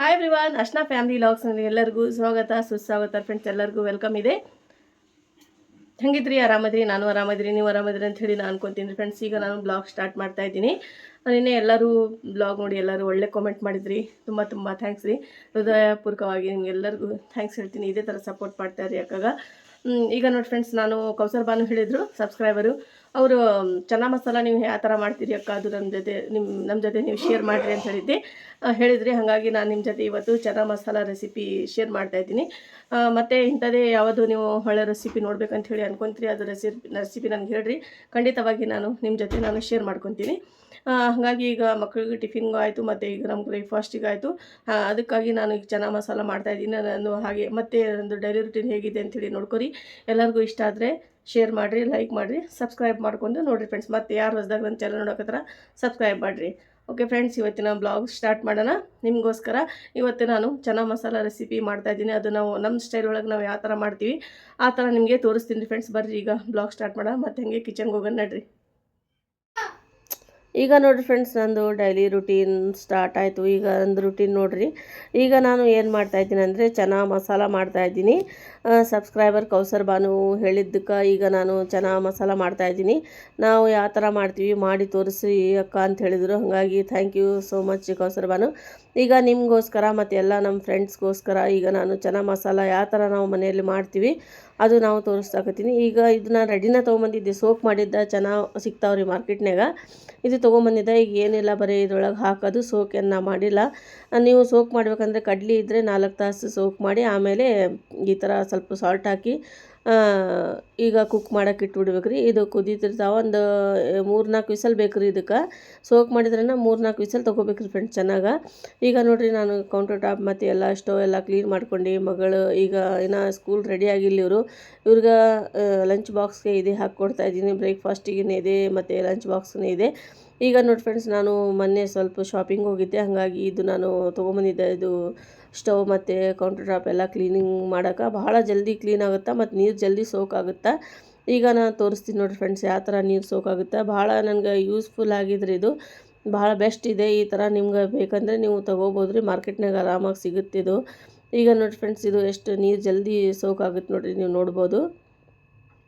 Hi everyone Ashna family ಲಾಗ್ಸ್ನಲ್ಲಿ ಎಲ್ಲರಿಗೂ ಸ್ವಾಗತ, ಸುಸ್ವಾಗತ ಫ್ರೆಂಡ್ಸ್ ಎಲ್ಲರಿಗೂ ವೆಲ್ಕಮ್ ಇದೆ. ಹೆಂಗಿದ್ರಿ? ಆರಾಮದ್ರಿ? ನಾನು ಆರಾಮದ್ರಿ? ನೀವು ಆರಾಮದ್ರಿ ಅಂತ ಹೇಳಿ ನಾನು ಅನ್ಕೊಂತೀನಿ ಫ್ರೆಂಡ್ಸ್ ಈಗ ನಾನು ಬ್ಲಾಗ್ ಸ್ಟಾರ್ಟ್ ಮಾಡ್ತಾ ಇದ್ದೀನಿ. ನಿನ್ನೆ ಎಲ್ಲರೂ ಬ್ಲಾಗ್ ನೋಡಿ ಎಲ್ಲರೂ ಒಳ್ಳೆ ಕಾಮೆಂಟ್ ಮಾಡಿದ್ರಿ. ತುಂಬ ತುಂಬ ಥ್ಯಾಂಕ್ಸ್ ರೀ. ಹೃದಯಪೂರ್ವಕವಾಗಿ ನಿಮ್ಗೆಲ್ಲರಿಗೂ ಥ್ಯಾಂಕ್ಸ್ ಹೇಳ್ತೀನಿ. ಇದೇ ಥರ ಸಪೋರ್ಟ್ ಮಾಡ್ತಾ ಇರಿ ಯಾಕಾಗ. ಈಗ ನೋಡಿ ಫ್ರೆಂಡ್ಸ್ ನಾನು ಕೌಸರ್ ಬಾನು ಹೇಳಿದರು ಸಬ್ಸ್ಕ್ರೈಬರು ಅವರು ಚನ್ನಾ ಮಸಾಲ ನೀವು ಯಾವ ಥರ ಮಾಡ್ತೀರಿ ಅಕ್ಕ? ಅದು ನಮ್ಮ ಜೊತೆ ನಿಮ್ಮ ನಮ್ಮ ಜೊತೆ ನೀವು ಶೇರ್ ಮಾಡಿರಿ ಅಂತ ಹೇಳಿದ್ದೆ. ಹೇಳಿದ್ರಿ, ಹಾಗಾಗಿ ನಾನು ನಿಮ್ಮ ಜೊತೆ ಇವತ್ತು ಚನ್ನಾ ಮಸಾಲ ರೆಸಿಪಿ ಶೇರ್ ಮಾಡ್ತಾ ಇದ್ದೀನಿ. ಮತ್ತು ಇಂಥದ್ದೇ ಯಾವುದು ನೀವು ಒಳ್ಳೆ ರೆಸಿಪಿ ನೋಡ್ಬೇಕಂತ ಹೇಳಿ ಅನ್ಕೊಂತೀರಿ, ಅದು ರೆಸಿಪಿ ರೆಸಿಪಿ ನನಗೆ ಹೇಳ್ರಿ. ಖಂಡಿತವಾಗಿ ನಾನು ನಿಮ್ಮ ಜೊತೆ ನಾನು ಶೇರ್ ಮಾಡ್ಕೊತೀನಿ. ಹಾಗಾಗಿ ಈಗ ಮಕ್ಕಳಿಗೆ ಟಿಫಿನ್ಗೂ ಆಯಿತು, ಮತ್ತು ಈಗ ನಮ್ಮ ಬ್ರೇಕ್ಫಾಸ್ಟಿಗೆ ಆಯಿತು. ಅದಕ್ಕಾಗಿ ನಾನು ಈಗ ಚೆನ್ನಾಗಿ ಮಸಾಲ ಮಾಡ್ತಾಯಿದ್ದೀನಿ ನಾನು, ಹಾಗೆ, ಮತ್ತೆ ಒಂದು ಡೈಲಿ ರುಟೀನ್ ಹೇಗಿದೆ ಅಂತೇಳಿ ನೋಡ್ಕೊರಿ. ಎಲ್ಲರಿಗೂ ಇಷ್ಟ ಆದರೆ ಶೇರ್ ಮಾಡಿರಿ ಲೈಕ್ ಮಾಡಿರಿ ಸಬ್ಸ್ಕ್ರೈಬ್ ಮಾಡ್ಕೊಂಡು ನೋಡಿರಿ ಫ್ರೆಂಡ್ಸ್ ಮತ್ತೆ ಯಾರು ಹೊಸದಾಗ ನನ್ನ ಚಾನಲ್ ನೋಡೋಕತ್ರ ಸಬ್ಸ್ಕ್ರೈಬ್ ಮಾಡಿರಿ. ಓಕೆ ಫ್ರೆಂಡ್ಸ್ ಇವತ್ತಿನ ಬ್ಲಾಗ್ ಸ್ಟಾರ್ಟ್ ಮಾಡೋಣ. ನಿಮಗೋಸ್ಕರ ಇವತ್ತು ನಾನು ಚೆನ್ನಾಗಿ ಮಸಾಲ ರೆಸಿಪಿ ಮಾಡ್ತಾ ಇದ್ದೀನಿ. ಅದು ನಾವು ನಮ್ಮ ಸ್ಟೈಲ್ ಒಳಗೆ ನಾವು ಯಾವ ಥರ ಮಾಡ್ತೀವಿ, ಆ ಥರ ನಿಮಗೆ ತೋರಿಸ್ತೀನಿ ಫ್ರೆಂಡ್ಸ್ ಬರ್ರಿ ಈಗ ಬ್ಲಾಗ್ ಸ್ಟಾರ್ಟ್ ಮಾಡೋಣ. ಮತ್ತು ಹಾಗೆ ಕಿಚನ್ಗೆ ಹೋಗೋಣ ನಡ್ರಿ. ಈಗ ನೋಡಿರಿ ಫ್ರೆಂಡ್ಸ್ ನಂದು ಡೈಲಿ ರುಟೀನ್ ಸ್ಟಾರ್ಟ್ ಆಯಿತು. ಈಗ ನಂದು ರುಟೀನ್ ನೋಡಿರಿ. ಈಗ ನಾನು ಏನು ಮಾಡ್ತಾಯಿದ್ದೀನಿ ಅಂದರೆ ಚೆನ್ನ ಮಸಾಲ ಮಾಡ್ತಾಯಿದ್ದೀನಿ ಸಬ್ಸ್ಕ್ರೈಬರ್ ಕೌಸರ್ ಬಾನು ಹೇಳಿದ್ದಕ್ಕೆ ಈಗ ನಾನು ಚೆನ್ನ ಮಸಾಲ ಮಾಡ್ತಾಯಿದ್ದೀನಿ ನಾವು ಯಾವ ಥರ ಮಾಡ್ತೀವಿ ಮಾಡಿ ತೋರಿಸಿ ಅಕ್ಕ ಅಂತ ಹೇಳಿದರು. ಹಾಗಾಗಿ thank you so much Kausar Banu. ಈಗ ನಿಮಗೋಸ್ಕರ ಮತ್ತು ಎಲ್ಲ ನಮ್ಮ ಫ್ರೆಂಡ್ಸ್ಗೋಸ್ಕರ ಈಗ ನಾನು ಚೆನ್ನ ಮಸಾಲ ಯಾವ ಥರ ನಾವು ಮನೆಯಲ್ಲಿ ಮಾಡ್ತೀವಿ ಅದು ನಾವು ತೋರಿಸ್ತಾಕತ್ತೀನಿ ಈಗ ಇದನ್ನ ರೆಡಿನ ತೊಗೊಂಬಂದಿದ್ದೆ. ಸೋಕ್ ಮಾಡಿದ್ದ ಚೆನ್ನಾಗಿ ಸಿಗ್ತಾವ್ರಿ ಮಾರ್ಕೆಟ್ನಾಗ ಇದು ತೊಗೊಂಬಂದಿದ್ದೆ. ಈಗ ಏನಿಲ್ಲ ಬರೀ ಇದ್ರೊಳಗೆ ಹಾಕೋದು ಸೋಕನ್ನು ಮಾಡಿಲ್ಲ. ನೀವು ಸೋಕ್ ಮಾಡಬೇಕಂದ್ರೆ ಕಡ್ಲಿ ಇದ್ದರೆ ನಾಲ್ಕು ತಾಸು ಸೋಕ್ ಮಾಡಿ ಆಮೇಲೆ ಈ ಥರ ಸ್ವಲ್ಪ ಸಾಲ್ಟ್ ಹಾಕಿ ಈಗ ಕುಕ್ ಮಾಡಕ್ಕೆ ಇಟ್ಬಿಡ್ಬೇಕು ರೀ ಇದು ಕುದೀತಿರ್ತಾವೆ. ಒಂದು ಮೂರು ನಾಲ್ಕು ವಿಸಲ್ ಬೇಕು ರೀ ಇದಕ್ಕೆ. ಸೋಕ್ ಮಾಡಿದ್ರೆ ಮೂರು ನಾಲ್ಕು ವಿಸಲ್ ತೊಗೋಬೇಕು ರೀ ಫ್ರೆಂಡ್ಸ್ ಚೆನ್ನಾಗಿ. ಈಗ ನೋಡಿರಿ ನಾನು ಕೌಂಟರ್ ಟಾಪ್ ಮತ್ತು ಎಲ್ಲ ಸ್ಟವ್ ಎಲ್ಲ ಕ್ಲೀನ್ ಮಾಡ್ಕೊಂಡು, ಮಗಳು ಈಗ ಇನ್ನು ಸ್ಕೂಲ್ ರೆಡಿ ಆಗಿಲ್ಲ ಇವರು. ಇವ್ರಿಗೆ ಲಂಚ್ ಬಾಕ್ಸ್ಗೆ ಇದೆ ಹಾಕ್ಕೊಡ್ತಾ ಇದ್ದೀನಿ. ಬ್ರೇಕ್ಫಾಸ್ಟಿಗೆ ಇದೆ ಮತ್ತು ಲಂಚ್ ಬಾಕ್ಸ್ನೇ ಇದೆ. ಈಗ ನೋಡಿ ಫ್ರೆಂಡ್ಸ್ ನಾನು ಮೊನ್ನೆ ಸ್ವಲ್ಪ ಶಾಪಿಂಗ್ ಹೋಗಿದ್ದೆ. ಹಾಗಾಗಿ ಇದು ನಾನು ತೊಗೊಂಬಂದಿದ್ದೆ. ಇದು ಸ್ಟವ್ ಮತ್ತು ಕೌಂಟರ್ ಟಾಪ್ ಎಲ್ಲ ಕ್ಲೀನಿಂಗ್ ಮಾಡೋಕೆ ಬಹಳ ಜಲ್ದಿ ಕ್ಲೀನ್ ಆಗುತ್ತೆ ಮತ್ತು ನೀರು ಜಲ್ದಿ ಸೋಕ್ ಆಗುತ್ತೆ ಈಗ ನಾನು ತೋರಿಸ್ತೀನಿ ನೋಡಿರಿ ಫ್ರೆಂಡ್ಸ್ ಯಾವ ಥರ ನೀರು ಸೋಕಾಗುತ್ತೆ? ಭಾಳ ನನಗೆ ಯೂಸ್ಫುಲ್ ಆಗಿದ್ರಿ ಇದು. ಭಾಳ ಬೆಸ್ಟ್ ಇದೆ ಈ ಥರ ನಿಮ್ಗೆ ಬೇಕಂದರೆ ನೀವು ತೊಗೋಬೋದು ರೀ ಮಾರ್ಕೆಟ್ನಾಗ ಆರಾಮಾಗಿ ಸಿಗುತ್ತೆ ಇದು. ಈಗ ನೋಡಿ ಫ್ರೆಂಡ್ಸ್ ಇದು ಎಷ್ಟು ನೀರು ಜಲ್ದಿ ಸೋಕಾಗುತ್ತೆ ನೋಡಿರಿ ನೀವು ನೋಡ್ಬೋದು.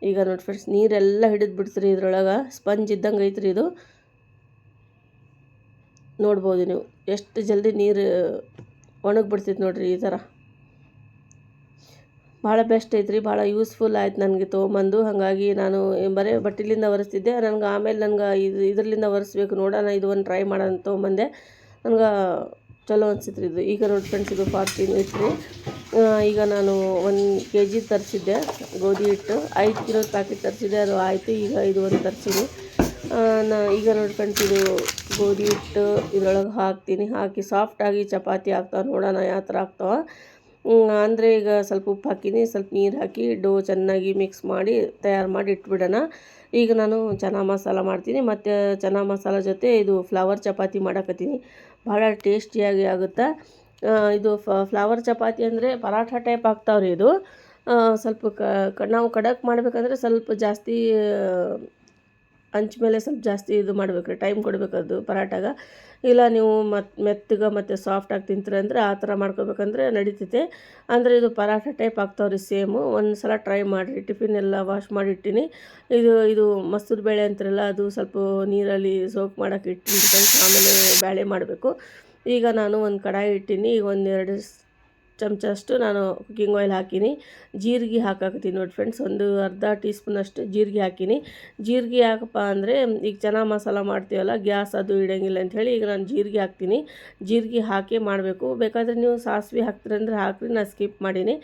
ಈಗ ನೋಡಿ ಫ್ರೆಂಡ್ಸ್ ನೀರೆಲ್ಲ ಹಿಡಿದು ಬಿಡ್ತೀರಿ ಇದ್ರೊಳಗೆ ಸ್ಪಂಜ್ ಇದ್ದಂಗೆ ಐತ್ರಿ ಇದು. ನೋಡ್ಬೋದು ನೀವು, ಎಷ್ಟು ಜಲ್ದಿ ನೀರು ಒಣಗಿ ನೋಡಿರಿ ಈ ಥರ. ಭಾಳ ಬೆಸ್ಟ್ ಐತ್ರಿ, ಭಾಳ ಯೂಸ್ಫುಲ್ ಆಯ್ತು ನನಗೆ ತೊಗೊಂಬಂದು. ಹಾಗಾಗಿ ನಾನು ಬರೀ ಬಟ್ಟಿಲಿಂದ ಒರೆಸ್ತಿದ್ದೆ. ನನಗೆ ಆಮೇಲೆ ನನಗೆ ಇದು ಇದರಲ್ಲಿಂದ ಒರೆಸ್ಬೇಕು ನೋಡೋಣ, ಇದು ಒಂದು ಟ್ರೈ ಮಾಡೋಣ ತೊಗೊಂಬಂದೆ. ನನಗೆ ಚಲೋ ಅನ್ಸಿತ್ತು ಇದು. ಈಗ ನೋಡಿ ಫ್ರೆಂಡ್ಸ್ ಇದು ಫಾರ್ಟಿನೂ ಇತ್ತು ಈಗ ನಾನು ಒಂದು ಕೆ ಜಿ ತರಿಸಿದ್ದೆ ಗೋಧಿ ಹಿಟ್ಟು. ಐದು ಕಿಲೋ ಪ್ಯಾಕೆಟ್ ತರಿಸಿದ್ದೆ, ಅದು ಆಯಿತು. ಈಗ ಇದು ಒಂದು ತರಿಸಿದ್ವಿ ನಾ ಈಗ ನೋಡಿ ಫ್ರೆಂಡ್ಸ್ ಇದು ಗೋಧಿ ಹಿಟ್ಟು ಇದ್ರೊಳಗೆ ಹಾಕ್ತೀನಿ. ಹಾಕಿ ಸಾಫ್ಟಾಗಿ ಚಪಾತಿ ಆಗ್ತಾವೆ ನೋಡೋಣ ಯಾವ ಥರ ಆಗ್ತಾವೆ. ಅಂದರೆ ಈಗ ಸ್ವಲ್ಪ ಉಪ್ಪು ಹಾಕಿನಿ, ಸ್ವಲ್ಪ ನೀರು ಹಾಕಿ ಡೋ ಚೆನ್ನಾಗಿ ಮಿಕ್ಸ್ ಮಾಡಿ ತಯಾರು ಮಾಡಿ ಇಟ್ಬಿಡೋಣ. ಈಗ ನಾನು ಚನಾ ಮಸಾಲ ಮಾಡ್ತೀನಿ. ಮತ್ತು ಚನಾ ಮಸಾಲ ಜೊತೆ ಇದು ಫ್ಲವರ್ ಚಪಾತಿ ಮಾಡಕತ್ತೀನಿ. ಭಾಳ ಟೇಸ್ಟಿಯಾಗಿ ಆಗುತ್ತೆ. ಇದು ಫ್ಲವರ್ ಚಪಾತಿ ಅಂದರೆ ಪರಾಠ ಟೈಪ್ ಆಗ್ತಾವ್ರಿ ಇದು. ಸ್ವಲ್ಪ ಕ ನಾವು ಖಡಕ್ ಮಾಡಬೇಕಂದ್ರೆ ಸ್ವಲ್ಪ ಜಾಸ್ತಿ ಹಂಚ್ ಮೇಲೆ ಸ್ವಲ್ಪ ಜಾಸ್ತಿ ಇದು ಮಾಡ್ಬೇಕು ರೀ ಟೈಮ್ ಕೊಡ್ಬೇಕು ಅದು ಪರಾಟಾಗ. ಇಲ್ಲ ನೀವು ಮತ್ತು ಮೆತ್ತಗೆ ಮತ್ತು ಸಾಫ್ಟಾಗಿ ತಿಂತೀರಿ ಅಂದರೆ ಆ ಥರ ಮಾಡ್ಕೋಬೇಕಂದ್ರೆ ನಡೀತೈತೆ. ಅಂದರೆ ಇದು ಪರಾಟ ಟೈಪ್ ಆಗ್ತಾವ್ರಿ ಸೇಮು ಒಂದು ಸಲ ಟ್ರೈ ಮಾಡಿರಿ ಟಿಫಿನ್ ಎಲ್ಲ ವಾಶ್ ಮಾಡಿ ಇಟ್ಟಿನಿ ಇದು ಇದು ಮಸೂರು ಬೇಳೆ ಅಂತಿರಲ್ಲ, ಅದು ಸ್ವಲ್ಪ ನೀರಲ್ಲಿ ಸೋಕ್ ಮಾಡೋಕೆ ಇಟ್ಟಿನಿ ಆಮೇಲೆ ಬೇಳೆ ಮಾಡಬೇಕು. ಈಗ ನಾನು ಒಂದು ಕಡಾಯಿ ಇಟ್ಟೀನಿ, ಈಗ ಒಂದೆರಡು ಚಮಚ ಅಷ್ಟು ನಾನು ಕುಕ್ಕಿಂಗ್ ಆಯಿಲ್ ಹಾಕೀನಿ. ಜೀರಿಗೆ ಹಾಕಾಕತ್ತೀನಿ ನೋಡಿ ಫ್ರೆಂಡ್ಸ್ ಒಂದು ಅರ್ಧ ಟೀ ಸ್ಪೂನಷ್ಟು ಜೀರಿಗೆ ಹಾಕೀನಿ. ಜೀರಿಗೆ ಯಾಕಪ್ಪ ಅಂದರೆ ಈಗ ಚೆನ್ನಾಗಿ ಮಸಾಲ ಮಾಡ್ತೀವಲ್ಲ, ಗ್ಯಾಸ್ ಅದು ಇಡೋಂಗಿಲ್ಲ ಅಂಥೇಳಿ ಈಗ ನಾನು ಜೀರಿಗೆ ಹಾಕ್ತೀನಿ. ಜೀರಿಗೆ ಹಾಕಿ ಮಾಡಬೇಕು. ಬೇಕಾದರೆ ನೀವು ಸಾಸಿವೆ ಹಾಕ್ತೀರಂದ್ರೆ ಹಾಕ್ರಿ ನಾನು ಸ್ಕಿಪ್ ಮಾಡೀನಿ.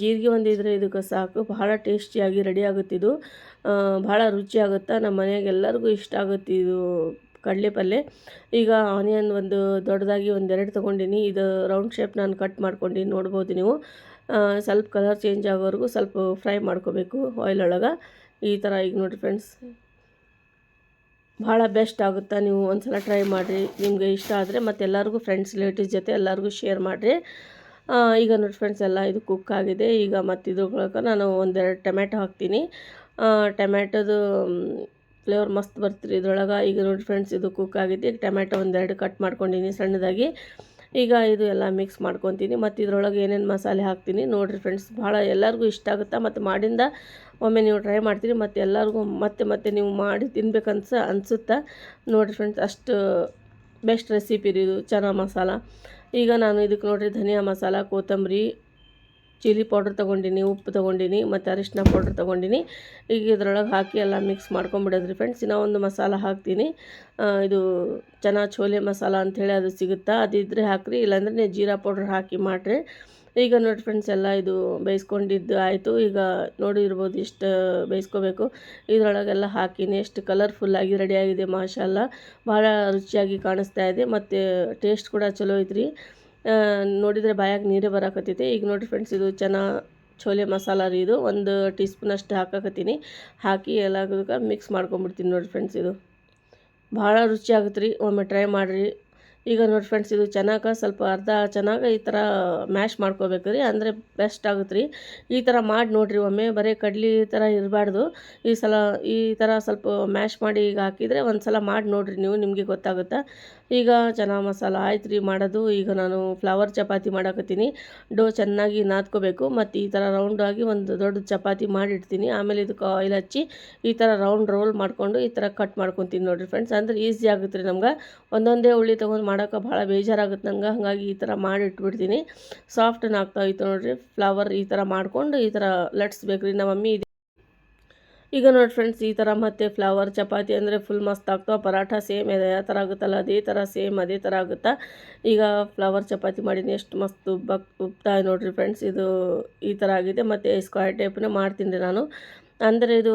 ಜೀರಿಗೆ ಜೀರಿಗೆ ಒಂದಿದ್ರೆ ಇದಕ್ಕೆ ಸಾಕು. ಬಹಳ ಟೇಸ್ಟಿಯಾಗಿ ರೆಡಿ ಆಗುತ್ತಿದ್ದು ಭಾಳ ರುಚಿ ಆಗುತ್ತೆ ನಮ್ಮ ಮನೆಯಾಗೆಲ್ಲರಿಗೂ ಇಷ್ಟ ಆಗುತ್ತೆ ಇದು. ಕಡಲೆ ಪಲ್ಯ ಈಗ ಆನಿಯನ್ ಒಂದು ದೊಡ್ಡದಾಗಿ ಒಂದೆರಡು ತೊಗೊಂಡಿನಿ. ಇದು ರೌಂಡ್ ಶೇಪ್ ನಾನು ಕಟ್ ಮಾಡ್ಕೊಂಡು ನೋಡ್ಬೋದು ನೀವು. ಸ್ವಲ್ಪ ಕಲರ್ ಚೇಂಜ್ ಆಗೋವರೆಗೂ ಸ್ವಲ್ಪ ಫ್ರೈ ಮಾಡ್ಕೋಬೇಕು ಆಯಿಲ್ ಒಳಗೆ. ಈ ಥರ ಈಗ ನೋಡಿರಿ ಫ್ರೆಂಡ್ಸ್ ಭಾಳ ಬೆಸ್ಟ್ ಆಗುತ್ತೆ ನೀವು ಒಂದ್ಸಲ ಟ್ರೈ ಮಾಡಿರಿ. ನಿಮಗೆ ಇಷ್ಟ ಆದರೆ ಮತ್ತು ಎಲ್ಲರಿಗೂ ಫ್ರೆಂಡ್ಸ್ ರಿಲೇಟಿವ್ಸ್ ಜೊತೆ ಎಲ್ಲರಿಗೂ ಶೇರ್ ಮಾಡಿರಿ. ಈಗ ನೋಡಿ ಫ್ರೆಂಡ್ಸ್ ಎಲ್ಲ ಇದು ಕುಕ್ ಆಗಿದೆ. ಈಗ ಮತ್ತು ಇದ್ರೊಳಗೆ ನಾನು ಒಂದೆರಡು ಟೊಮೆಟೊ ಹಾಕ್ತೀನಿ. ಟೊಮೆಟೊದು ಫ್ಲೇವರ್ ಮಸ್ತ್ ಬರ್ತೀರಿ ಇದ್ರೊಳಗೆ. ಈಗ ನೋಡಿ ಫ್ರೆಂಡ್ಸ್ ಇದು ಕುಕ್ ಆಗಿದೆ ಈಗ ಟೊಮ್ಯಾಟೊ ಒಂದೆರಡು ಕಟ್ ಮಾಡ್ಕೊಂಡಿನಿ ಸಣ್ಣದಾಗಿ. ಈಗ ಇದು ಎಲ್ಲ ಮಿಕ್ಸ್ ಮಾಡ್ಕೊತೀನಿ. ಮತ್ತು ಇದ್ರೊಳಗೆ ಏನೇನು ಮಸಾಲೆ ಹಾಕ್ತೀನಿ ನೋಡಿರಿ ಫ್ರೆಂಡ್ಸ್ ಭಾಳ ಎಲ್ಲರಿಗೂ ಇಷ್ಟ ಆಗುತ್ತೆ? ಮತ್ತು ಮಾಡಿಂದ ಒಮ್ಮೆ ನೀವು ಟ್ರೈ ಮಾಡ್ತೀರಿ. ಮತ್ತು ಎಲ್ಲರಿಗೂ ಮತ್ತೆ ಮತ್ತೆ ನೀವು ಮಾಡಿ ತಿನ್ಬೇಕನ್ಸ ಅನಿಸುತ್ತಾ? ನೋಡಿರಿ ಫ್ರೆಂಡ್ಸ್ ಅಷ್ಟು ಬೆಸ್ಟ್ ರೆಸಿಪಿ ರೀ ಇದು. ಚನಾ ಮಸಾಲ. ಈಗ ನಾನು ಇದಕ್ಕೆ ನೋಡಿರಿ ಧನಿಯಾ ಮಸಾಲ, ಕೊತ್ತಂಬರಿ ಚಿಲ್ಲಿ ಪೌಡ್ರ್ ತೊಗೊಂಡಿನಿ, ಉಪ್ಪು ತೊಗೊಂಡಿನಿ ಮತ್ತು ಅರಿಶಿನ ಪೌಡ್ರ್ ತೊಗೊಂಡಿನಿ. ಈಗ ಇದ್ರೊಳಗೆ ಹಾಕಿ ಎಲ್ಲ ಮಿಕ್ಸ್ ಮಾಡ್ಕೊಂಬಿಡೋದ್ರಿ ಫ್ರೆಂಡ್ಸ್ ಇನ್ನೂ ಒಂದು ಮಸಾಲ ಹಾಕ್ತೀನಿ. ಇದು ಚೆನ್ನಾಗಿ ಛೋಲೆ ಮಸಾಲ ಅಂಥೇಳಿ ಅದು ಸಿಗುತ್ತಾ? ಅದಿದ್ದರೆ ಹಾಕಿರಿ. ಇಲ್ಲಾಂದರೆ ನೀವು ಜೀರಾ ಪೌಡ್ರ್ ಹಾಕಿ ಮಾಡಿರಿ. ಈಗ ನೋಡಿ ಫ್ರೆಂಡ್ಸ್ ಎಲ್ಲ ಇದು ಬೇಯಿಸ್ಕೊಂಡಿದ್ದು ಆಯಿತು. ಈಗ ನೋಡಿರ್ಬೋದು ಇಷ್ಟು ಬೇಯಿಸ್ಕೋಬೇಕು. ಇದರೊಳಗೆಲ್ಲ ಹಾಕಿನಿ. ಎಷ್ಟು ಕಲರ್ಫುಲ್ಲಾಗಿ ರೆಡಿಯಾಗಿದೆ ಮಾಷಲ್ಲ ಭಾಳ ರುಚಿಯಾಗಿ ಕಾಣಿಸ್ತಾ ಇದೆ. ಮತ್ತು ಟೇಸ್ಟ್ ಕೂಡ ಚಲೋ ಐತ್ರಿ. ನೋಡಿದರೆ ಬಾಯಾಗ ನೀರೇ ಬರಾಕತ್ತೈತಿ. ಈಗ ನೋಡಿ ಫ್ರೆಂಡ್ಸ್ ಇದು ಚೆನ್ನ ಚೋಲೆ ಮಸಾಲ ರೀ ಇದು. ಒಂದು ಟೀ ಸ್ಪೂನಷ್ಟು ಹಾಕಕತ್ತೀನಿ. ಹಾಕಿ ಎಲ್ಲ ಮಿಕ್ಸ್ ಮಾಡ್ಕೊಂಬಿಡ್ತೀನಿ ನೋಡಿ ಫ್ರೆಂಡ್ಸ್ ಇದು. ಭಾಳ ರುಚಿ ಆಗುತ್ತೆ ರೀ ಒಮ್ಮೆ ಟ್ರೈ ಮಾಡಿರಿ. ಈಗ ನೋಡಿ ಫ್ರೆಂಡ್ಸ್ ಇದು ಚೆನ್ನಾಗ ಸ್ವಲ್ಪ ಅರ್ಧ ಚೆನ್ನಾಗಿ ಈ ಥರ ಮ್ಯಾಶ್ ಮಾಡ್ಕೋಬೇಕು ರೀ. ಅಂದರೆ ಬೆಸ್ಟ್ ಆಗುತ್ತೆ ರೀ ಈ ಥರ ಮಾಡಿ ನೋಡಿರಿ. ಒಮ್ಮೆ ಬರೀ ಕಡ್ಲಿ ಥರ ಇರಬಾರ್ದು. ಈ ಸಲ ಈ ಥರ ಸ್ವಲ್ಪ ಮ್ಯಾಶ್ ಮಾಡಿ ಈಗ ಹಾಕಿದರೆ ಒಂದು ಸಲ ಮಾಡಿ ನೋಡಿರಿ ನೀವು. ನಿಮಗೆ ಗೊತ್ತಾಗುತ್ತೆ. ಈಗ ಚನಾ ಮಸಾಲ ಆಯ್ತು ರೀ ಮಾಡೋದು. ಈಗ ನಾನು ಫ್ಲವರ್ ಚಪಾತಿ ಮಾಡಕತ್ತೀನಿ. ಡೋ ಚೆನ್ನಾಗಿ ನಾದ್ಕೋಬೇಕು. ಮತ್ತು ಈ ಥರ ರೌಂಡಾಗಿ ಒಂದು ದೊಡ್ಡ ಚಪಾತಿ ಮಾಡಿಡ್ತೀನಿ. ಆಮೇಲೆ ಇದಕ್ಕೆ ಆಯಿಲ್ ಹಚ್ಚಿ ಈ ಥರ ರೌಂಡ್ ರೋಲ್ ಮಾಡಿಕೊಂಡು ಈ ಥರ ಕಟ್ ಮಾಡ್ಕೊತೀನಿ ನೋಡಿರಿ ಫ್ರೆಂಡ್ಸ್ ಅಂದ್ರೆ ಈಸಿ ಆಗುತ್ತೆ ರೀ ನಮ್ಗೆ. ಒಂದೊಂದೇ ಉಳ್ಳಿ ತೊಗೊಂಡು ಮಾಡೋಕೆ ಭಾಳ ಬೇಜಾರಾಗುತ್ತೆ ನಂಗೆ. ಹಾಗಾಗಿ ಈ ಥರ ಮಾಡಿ ಇಟ್ಬಿಡ್ತೀನಿ ಸಾಫ್ಟ್ ಆಗ್ತಾ ಇತ್ತು ನೋಡಿರಿ. ಫ್ಲವರ್ ಈ ಥರ ಮಾಡಿಕೊಂಡು ಈ ಥರ ಲಟ್ಸ್ಬೇಕು ರೀ ನಮ್ಮ ಮಮ್ಮಿ ಈಗ ನೋಡಿ ಫ್ರೆಂಡ್ಸ್ ಈ ಥರ ಮತ್ತೆ ಫ್ಲವರ್ ಚಪಾತಿ ಅಂದರೆ ಫುಲ್ ಮಸ್ತ್ ಆಗ್ತಾವೆ. ಪರಾಠ ಸೇಮ್ ಇದೆ. ಯಾವ ಥರ ಆಗುತ್ತಲ್ಲ? ಅದೇ ಥರ ಸೇಮ್ ಅದೇ ಥರ ಆಗುತ್ತಾ? ಈಗ ಫ್ಲವರ್ ಚಪಾತಿ ಮಾಡೀನಿ ಎಷ್ಟು ಮಸ್ತ್ ಉಬ್ಬ, ಉಬ್ತಾ ನೋಡಿರಿ ಫ್ರೆಂಡ್ಸ್ ಇದು ಈ ಥರ ಆಗಿದೆ. ಮತ್ತು ಸ್ಕ್ವೇರ್ ಟೈಪ್ನೇ ಮಾಡ್ತೀನಿ ನಾನು. ಅಂದರೆ ಇದು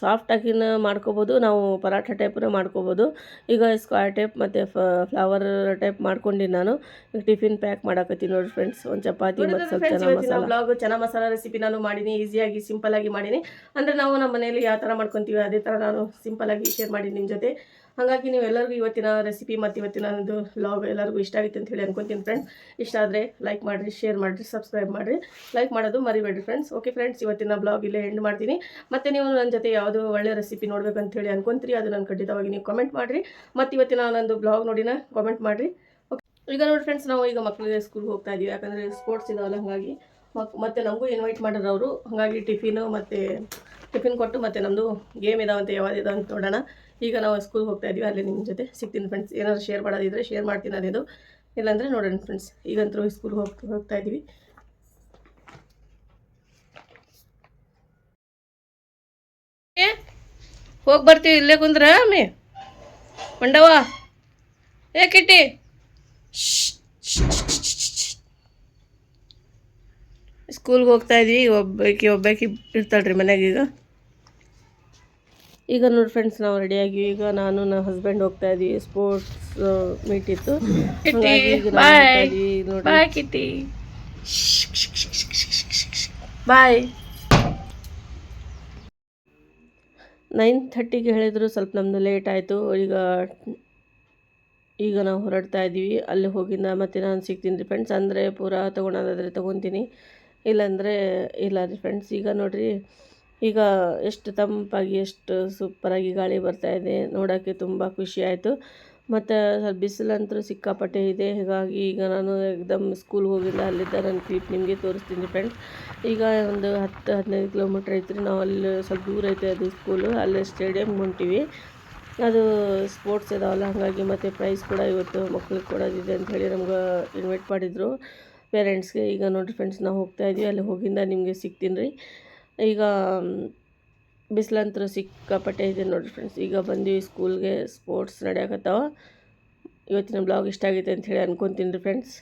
ಸಾಫ್ಟಾಗಿನ ಮಾಡ್ಕೋಬೋದು ನಾವು ಪರಾಠ ಟೈಪ್ನ ಮಾಡ್ಕೋಬೋದು. ಈಗ ಸ್ಕ್ವೇರ್ ಟೈಪ್ ಮತ್ತು ಫ್ಲವರ್ ಟೈಪ್ ಮಾಡ್ಕೊಂಡು ನಾನು. ಟಿಫಿನ್ ಪ್ಯಾಕ್ ಮಾಡಾಕತ್ತೀನಿ ನೋಡಿ ಫ್ರೆಂಡ್ಸ್ ಒಂದು ಚಪಾತಿ ಮತ್ತು ಸ್ವಲ್ಪ ಚೆನ್ನ ಮಸಾಲ. ಬ್ಲಾಗ್ ಚನ ಮಸಾಲ ರೆಸಿಪಿ ನಾನು ಮಾಡೀನಿ ಈಸಿಯಾಗಿ ಆಗಿ ಮಾಡೀನಿ. ಅಂದರೆ ನಾವು ನಮ್ಮ ಮನೆಯಲ್ಲಿ ಯಾವ ಥರ ಮಾಡ್ಕೊತೀವಿ ಅದೇ ಥರ ನಾನು ಸಿಂಪಲಾಗಿ ಶೇರ್ ಮಾಡೀನಿ ನಿಮ್ಮ ಜೊತೆ. ಹಾಗಾಗಿ ನೀವು ಎಲ್ಲರಿಗೂ ಇವತ್ತಿನ ರೆಸಿಪಿ ಮತ್ತು ಇವತ್ತಿನ ಒಂದು ಲಾಗ್ ಎಲ್ಲರಿಗೂ ಇಷ್ಟ ಆಗಿತ್ತು ಅಂತ ಹೇಳಿ ಅನ್ಕೊತೀನಿ ಫ್ರೆಂಡ್ಸ್ ಇಷ್ಟ ಆದರೆ ಲೈಕ್ ಮಾಡಿರಿ ಶೇರ್ ಮಾಡಿರಿ ಸಬ್ಸ್ಕ್ರೈಬ್ ಮಾಡಿರಿ. ಲೈಕ್ ಮಾಡೋದು ಮರಿಬೇಡ್ರಿ ಫ್ರೆಂಡ್ಸ್ ಓಕೆ ಫ್ರೆಂಡ್ಸ್ ಇವತ್ತಿನ ಬ್ಲಾಗ್ ಇಲ್ಲೇ ಎಂಡ್ ಮಾಡ್ತೀನಿ. ಮತ್ತು ನೀವು ನನ್ನ ಜೊತೆ ಯಾವುದು ಒಳ್ಳೆ ರೆಸಿಪಿ ನೋಡಬೇಕು ಹೇಳಿ ಅನ್ಕೊಂತೀರಿ, ಅದು ನಾನು ಖಂಡಿತವಾಗಿ ನೀವು ಕಮೆಂಟ್ ಮಾಡಿರಿ. ಮತ್ತು ಇವತ್ತಿನ ನನ್ನದು ಬ್ಲಾಗ್ ನೋಡಿನ ಕಾಮೆಂಟ್ ಮಾಡಿರಿ. ಓಕೆ ಈಗ ನೋಡಿ ಫ್ರೆಂಡ್ಸ್ ನಾವು ಈಗ ಮಕ್ಕಳಿಗೆ ಸ್ಕೂಲ್ಗೆ ಹೋಗ್ತಾ ಇದೀವಿ. ಯಾಕಂದರೆ ಸ್ಪೋರ್ಟ್ಸ್ ಇದಾವಲ್ಲ, ಹಾಗಾಗಿ ಮಕ್, ಮತ್ತು ನಮಗೂ ಇನ್ವೈಟ್ ಮಾಡೋರು ಅವರು. ಹಾಗಾಗಿ ಟಿಫಿನು ಮತ್ತು ಟಿಫಿನ್ ಕೊಟ್ಟು ಮತ್ತು ನಮ್ಮದು ಗೇಮ್ ಇದಾವಂತೆ ಯಾವ್ದು ಇದಾವಂತ ಅಂತ ನೋಡೋಣ. ಈಗ ನಾವು ಸ್ಕೂಲ್ಗೆ ಹೋಗ್ತಾ ಇದೀವಿ, ಅಲ್ಲಿ ನಿಮ್ಮ ಜೊತೆ ಸಿಗ್ತೀನಿ ಫ್ರೆಂಡ್ಸ್ ಏನಾದ್ರು ಶೇರ್ ಮಾಡೋದಿದ್ರೆ ಶೇರ್ ಮಾಡ್ತೀನಿ ಅದೇದು ಇಲ್ಲಾಂದರೆ ನೋಡೋಣ ಫ್ರೆಂಡ್ಸ್ ಈಗಂತೂ ಸ್ಕೂಲ್ಗೆ ಹೋಗ್ತಾ ಹೋಗ್ತಾ ಇದ್ದೀವಿ ಹೋಗಿ ಬರ್ತೀವಿ ಇಲ್ಲೇ ಕುಂದ್ರ ಮೇ ಮಂಡವ ಏ, ಕಿಟ್ಟಿ? ಸ್ಕೂಲ್ಗೆ ಹೋಗ್ತಾ ಇದ್ವಿ, ಒಬ್ಬಾಕಿ ಒಬ್ಬಾಕಿ ಇರ್ತಾಳ್ರಿ ಮನ್ಯಾಗ ಈಗ ಈಗ ನೋಡಿ ಫ್ರೆಂಡ್ಸ್ ನಾವು ರೆಡಿಯಾಗಿ ಈಗ ನಾನು ನನ್ನ ಹಸ್ಬೆಂಡ್ ಹೋಗ್ತಾ ಇದೀವಿ ಸ್ಪೋರ್ಟ್ಸ್ ಮೀಟ್ ಇತ್ತು. ಬಾಯ್ ನೈನ್ ಥರ್ಟಿಗೆ ಹೇಳಿದ್ರು ಸ್ವಲ್ಪ ನಮ್ಮದು ಲೇಟ್ ಆಯಿತು. ಈಗ ಈಗ ನಾವು ಹೊರಡ್ತಾ ಇದ್ದೀವಿ ಅಲ್ಲಿ ಹೋಗಿಂದ ಮತ್ತೆ ನಾನು ಸಿಗ್ತೀನಿ ರೀ ಫ್ರೆಂಡ್ಸ್ ಅಂದರೆ ಪೂರಾ ತೊಗೊಳೋದಾದರೆ ತೊಗೊತೀನಿ. ಇಲ್ಲಾಂದರೆ ಇಲ್ಲ ರೀ ಫ್ರೆಂಡ್ಸ್ ಈಗ ನೋಡಿರಿ ಈಗ ಎಷ್ಟು ತಂಪಾಗಿ, ಎಷ್ಟು ಸೂಪರಾಗಿ ಗಾಳಿ ಬರ್ತಾ ಇದೆ ನೋಡೋಕ್ಕೆ ತುಂಬ ಖುಷಿ ಆಯಿತು. ಮತ್ತು ಬಿಸಿಲಂತೂ ಸಿಕ್ಕಾಪಟ್ಟೆ ಇದೆ. ಹೀಗಾಗಿ ಈಗ ನಾನು ಎಕ್ದಮ್ ಸ್ಕೂಲ್ಗೆ ಹೋಗಿಲ್ಲ, ಅಲ್ಲಿದ್ದ ನನ್ನ ಕ್ಲಿಪ್ ನಿಮಗೆ ತೋರಿಸ್ತೀನಿ ಫ್ರೆಂಡ್ಸ್. ಈಗ ಒಂದು ಹತ್ತು, ಹದಿನೈದು ಕಿಲೋಮೀಟ್ರ್ ಐತ್ರಿ ನಾವು ಅಲ್ಲಿ ಸ್ವಲ್ಪ ದೂರ ಐತೆ ಅದು ಸ್ಕೂಲು. ಅಲ್ಲಿ ಸ್ಟೇಡಿಯಮ್ಗೆ ಹೊಂಟೀವಿ. ಅದು ಸ್ಪೋರ್ಟ್ಸ್ ಇದಾವಲ್ಲ, ಹಾಗಾಗಿ ಮತ್ತು ಪ್ರೈಸ್ ಕೂಡ ಇವತ್ತು ಮಕ್ಳಿಗೆ ಕೊಡೋದಿದೆ ಹೇಳಿ ನಮ್ಗೆ ಇನ್ವೈಟ್ ಮಾಡಿದರು. ಪೇರೆಂಟ್ಸ್ಗೆ ಈಗ ನೋಡಿರಿ ಫ್ರೆಂಡ್ಸ್, ನಾವು ಹೋಗ್ತಾ ಇದ್ದೀವಿ ಅಲ್ಲಿ ಹೋಗಿಂದ ನಿಮಗೆ ಸಿಗ್ತೀನಿ ರೀ. ಈಗ ಬಿಸಿಲಂತೂ ಸಿಕ್ಕಾಪಟ್ಟೆ ಇದೆ ನೋಡಿರಿ ಫ್ರೆಂಡ್ಸ್ ಈಗ ಬಂದ್ವಿ ಸ್ಕೂಲ್ಗೆ ಸ್ಪೋರ್ಟ್ಸ್ ನಡೆಯಕತ್ತಾವ. ಇವತ್ತಿನ ಬ್ಲಾಗ್ ಇಷ್ಟ ಆಗೈತೆ ಅಂತ ಹೇಳಿ ಅನ್ಕೊಂತೀನಿ ರೀ ಫ್ರೆಂಡ್ಸ್